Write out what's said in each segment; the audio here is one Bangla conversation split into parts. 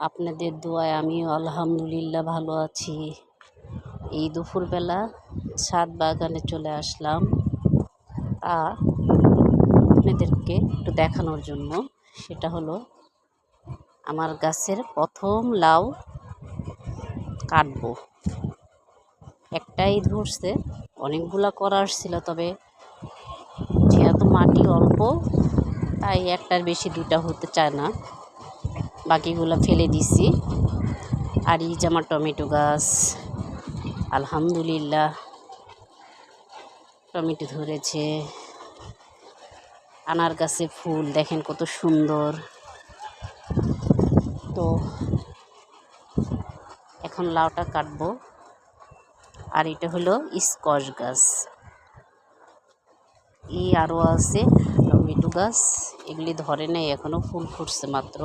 আপনাদের দোয়ায় আমিও আলহামদুলিল্লাহ ভালো আছি। এই দুপুরবেলা ছাদ বাগানে চলে আসলাম। তা আপনাদেরকে একটু দেখানোর জন্য। সেটা হলো আমার গাছের প্রথম লাউ কাটবো। একটাই ধরছে, অনেকগুলা করা আসছিল তবে যেহেতু মাটি অল্প, তাই একটার বেশি দুটা হতে চায় না। বাকিগুলো ফেলে দিছি। আর এই যে আমার টমেটো গাছ, আলহামদুলিল্লাহ। টমেটো ধরেছে। আনার গাছে ফুল, দেখেন কত সুন্দর। তো এখন লাউটা কাটবো। আর এটা হলো স্কচ গাছ। ই আরও আছে টমেটো গাছ। এগুলি ধরে নেই এখনও ফুল ফুটছে মাত্র।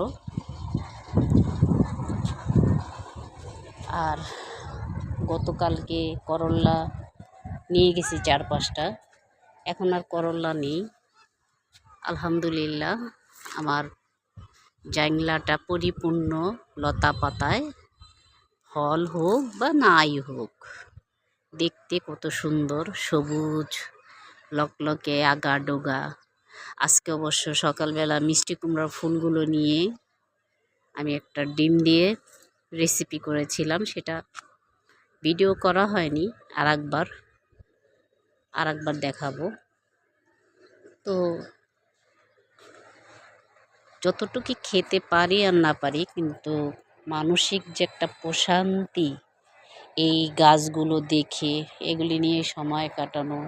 আর গতকালকে করল্লা নিয়ে গেছি চার পাঁচটা। এখন আর করল্লা নেই। আলহামদুলিল্লাহ, আমার জাংলাটা পরিপূর্ণ লতা পাতায়। ফল হোক বা নাই হোক, দেখতে কত সুন্দর, সবুজ, লকলকে আগা ডোগা আজকে অবশ্য সকালবেলা মিষ্টি কুমড়ার ফুলগুলো নিয়ে আমি একটা ডিম দিয়ে রেসিপি করেছিলাম, সেটা ভিডিও করা হয়নি আর একবার আর একবার দেখাবো। তো যতটুকু খেতে পারি আর না পারি, কিন্তু মানসিক যে একটা প্রশান্তি, এই গাছগুলো দেখে, এগুলি নিয়ে সময় কাটানো,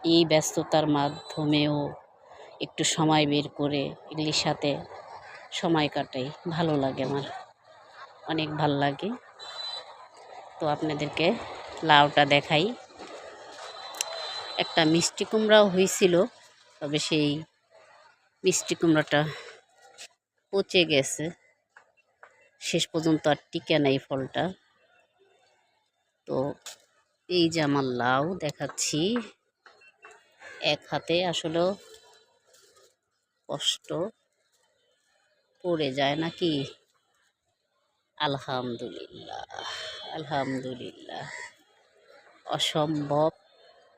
এই ব্যস্ততার মাধ্যমেও একটু সময় বের করে এগুলির সাথে সময় কাটাই, ভালো লাগে আমার। অনেক ভালো লাগে। তো আপনাদেরকে লাউটা দেখাই। একটা মিষ্টি কুমড়াও হয়েছিল, তবে সেই মিষ্টি কুমড়াটা পচে গেছে। শেষ পর্যন্ত আর টিকে নাই ফলটা। তো এই যে আমার লাউ দেখাচ্ছি, এক হাতে আসলেও কষ্ট পড়ে যায় নাকি? আলহামদুলিল্লাহ আলহামদুলিল্লাহ। অসম্ভব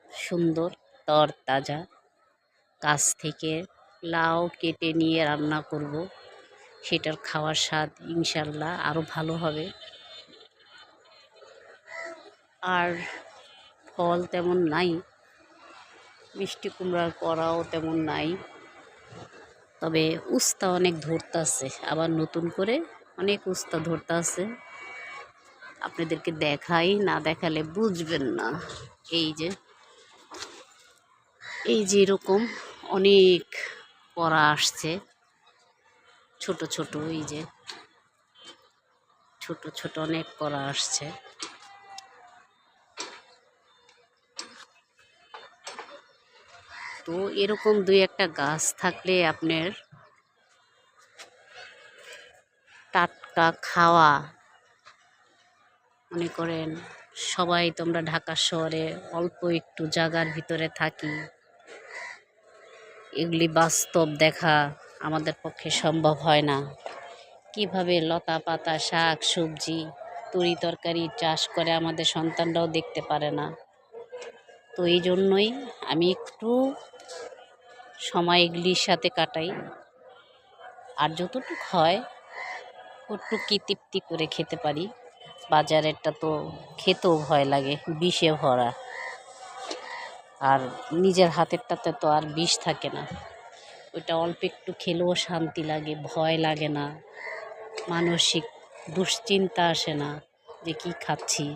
সুন্দর তর তাজা কাছ থেকে লাউ কেটে নিয়ে রান্না করব। সেটার খাওয়ার স্বাদ ইনশাল্লাহ আরও ভালো হবে। আর ফল তেমন নাই, মিষ্টি কুমড়ার করাও তেমন নাই। তবে উস্তা অনেক ধরতে আছে আবার নতুন করে অনেক উস্তা ধরতে আছে। আপনাদেরকে দেখাই, না দেখালে বুঝবেন না। এই যে এই যে এরকম অনেক পড়া আসছে। ছোট ছোট, এই যে, ছোট ছোট অনেক করা আসছে। তো এরকম দুই একটা গাছ থাকলে আপনার টাটকা খাওয়া। মনে করেন সবাই তোমরা ঢাকা শহরে অল্প একটু জায়গার ভিতরে থাকি। এগুলি বাস্তব দেখা আমাদের পক্ষে সম্ভব হয় না। কীভাবে লতা পাতা, শাক, সবজি, তরি তরকারি চাষ করে আমাদের সন্তানরাও দেখতে পারে না। তো এই জন্যই আমি একটু সময় এগুলির সাথে কাটাই। আর যতটুকু হয় একটু কি তৃপ্তি করে খেতে পারি। বাজারেরটা তো খেতেও ভয় লাগে, বিষে ভরা। আর নিজের হাতেরটাতে তো আর বিষ থাকে না। ওইটা অল্প একটু খেলেও শান্তি লাগে, ভয় লাগে না। মানসিক দুশ্চিন্তা আসে না যে কি খাচ্ছি।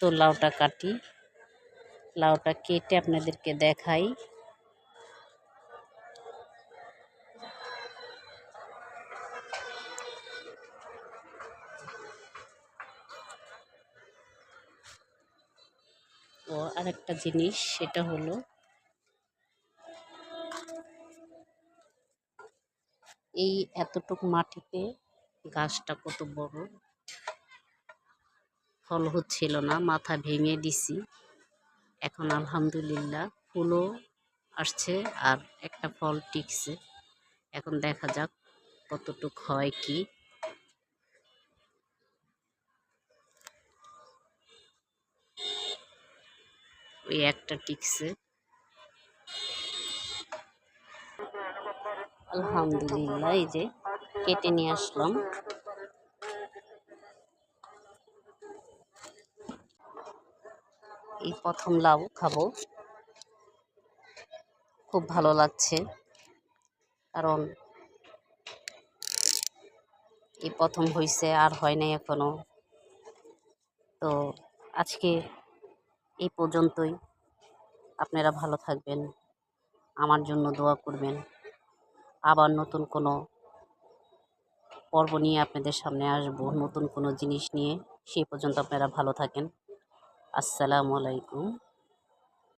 তো লাউটা কাটি। লাউটা কেটে আপনাদেরকে দেখাই। ও আরেকটা জিনিস, সেটা হলো এই এতটুক মাটিতে গাছটা কত বড়। ফল হচ্ছিল না, মাথা ভেঙে দিছি। এখন আলহামদুলিল্লাহ ফুলও আসছে আর একটা ফল টিকছে। এখন দেখা যাক কতটুক হয় কি। ওই একটা টিকছে আলহামদুলিল্লাহ, এই যে কেটে নিয়ে আসলাম। এই প্রথম লাউ খাব। খুব ভালো লাগছে, কারণ এই প্রথম হয়েছে আর হয় নাই এখনও। তো আজকে এই পর্যন্তই। আপনারা ভালো থাকবেন। আমার জন্য দোয়া করবেন। আবার নতুন কোনো পর্ব নিয়ে আপনাদের সামনে আসব, নতুন কোনো জিনিস নিয়ে, সেই পর্যন্ত আপনারা ভালো থাকেন। আসসালামু আলাইকুম।